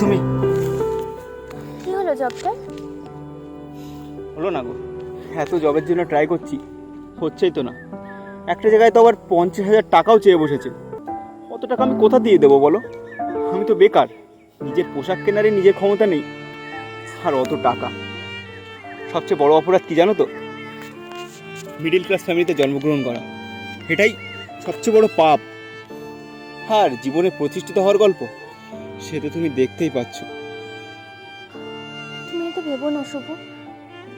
তুমি? কি হলো জবটার হলো না গো। এত জবের জন্য ট্রাই করছি। হচ্ছেই তো না। একটা জায়গায় তো আবার পঞ্চাশ হাজার টাকাও চেয়ে বসেছে। অত টাকা আমি কোথা দিয়ে দেবো বলো? আমি তো বেকার। নিজের পোশাক কেনারে নিজের ক্ষমতা নেই। আর অত টাকা। সবচেয়ে বড় অপরাধ কি জানো তো? মিডিল ক্লাস ফ্যামিলিতে জন্মগ্রহণ করা। এটাই সবচেয়ে বড় পাপ। আর জীবনে প্রতিষ্ঠিত হওয়ার গল্প সে তো তুমি দেখতেই পাচ্ছ। তুমি তো ভেবো না শুভ।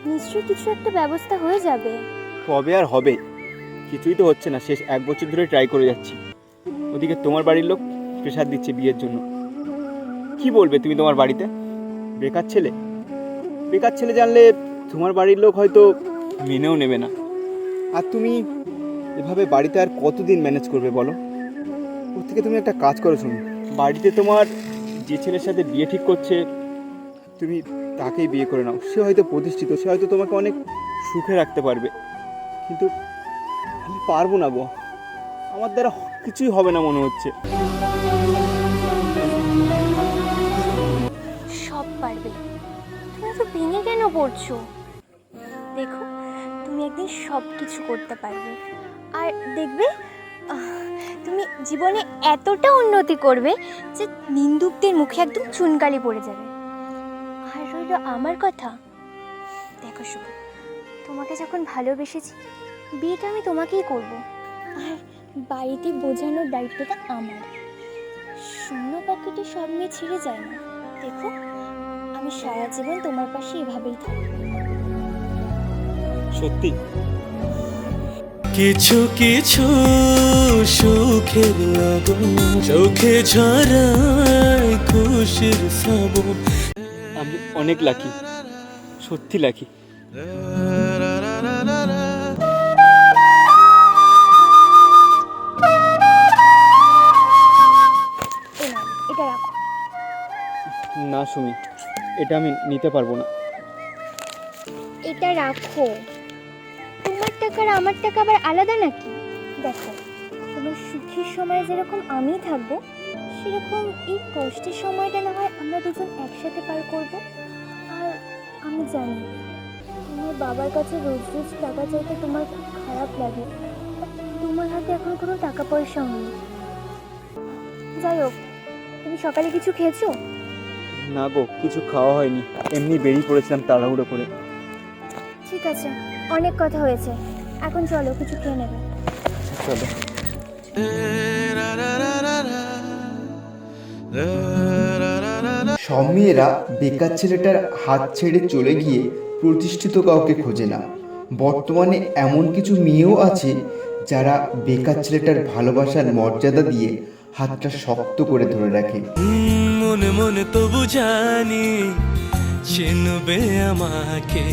নিশ্চয়ই কিছু একটা ব্যবস্থা হয়ে যাবে। কবে আর হবে? কিছুই তো হচ্ছে না শেষ এক বছর ধরে ট্রাই করে যাচ্ছি। ওদিকে তোমার বাড়ির লোক প্রেশার দিচ্ছে বিয়ের জন্য। কি বলবে তুমি তোমার বাড়িতে? বেকার ছেলে? বেকার ছেলে জানলে তোমার বাড়ির লোক হয়তো মেনেও নেবে না। আর তুমি এভাবে বাড়িতে আর কতদিন ম্যানেজ করবে বলো? ওর থেকে তুমি একটা কাজ করো শুনো বাড়িতে তোমার যে ছেলের সাথে বিয়ে ঠিক করছে, তুমি তাকেই বিয়ে করে নাও। সে হয়তো প্রতিষ্ঠিত, সে হয়তো তোমাকে অনেক সুখে রাখতে পারবে। কিন্তু আমি পারব না গো। আমার দ্বারা কিছুই হবে না মনে হচ্ছে। সব পারবে। তুমি তো ভেঙে কেন পড়ছো? দেখো, তুমি একদিন সব কিছু করতে পারবে। আর দেখবে তুমি জীবনে এতটা উন্নতি করবে যে নিন্দুকদের মুখে একদম চুনকালি পড়ে যাবে। আর রইল আমার কথা। দেখো শুভ, তোমাকে যখন ভালোবেসেছি, বিয়েটা আমি তোমাকেই করব। আর বাড়িতে বোঝানোর দায়িত্বটা আমার। শূন্য পকেটে সব মেয়ে ছিঁড়ে যায় না। দেখো, আমি সারা জীবন তোমার পাশে এভাবেই থাকব। সত্যি? কিছু কিছু সুখের লগন চোখে ঝরায় খুশির শ্রাবণ। আমি অনেক লাকি সত্যি লাকি না সুমি এটা আমি নিতে পারব না। এটা রাখো। টাকা আর আমার টাকা আবার আলাদা নাকি? দেখো তোমার সুখের সময় যেরকম আমি থাকব সেরকম এই কষ্টের সময়টা না হয় আমরা দুজন একসাথে পার করব। আর আমি জানি তোমার বাবার কাছে রোজ রোজ টাকা চাইতে তোমার খুব খারাপ লাগে তোমার হাতে এখন কোনো টাকা পয়সাও নেই। যাই হোক তুমি সকালে কিছু খেয়েছো? না গো কিছু খাওয়া হয়নি। এমনি বেরিয়ে পড়েছিলাম তাড়াহুড়ো করে। ঠিক আছে অনেক কথা হয়েছে। এখন চলো কিছু খেয়ে নেবে। চলো। সব মেয়েরা বেকার ছেলেটার হাত ছেড়ে চলে গিয়ে প্রতিষ্ঠিত কাউকে খোঁজে না। বর্তমানে এমন কিছু মেয়েও আছে যারা বেকার ছেলেটার ভালোবাসার মর্যাদা দিয়ে হাতটা শক্ত করে ধরে রাখে। মনে মনে তবু জানি চিনবে আমাকে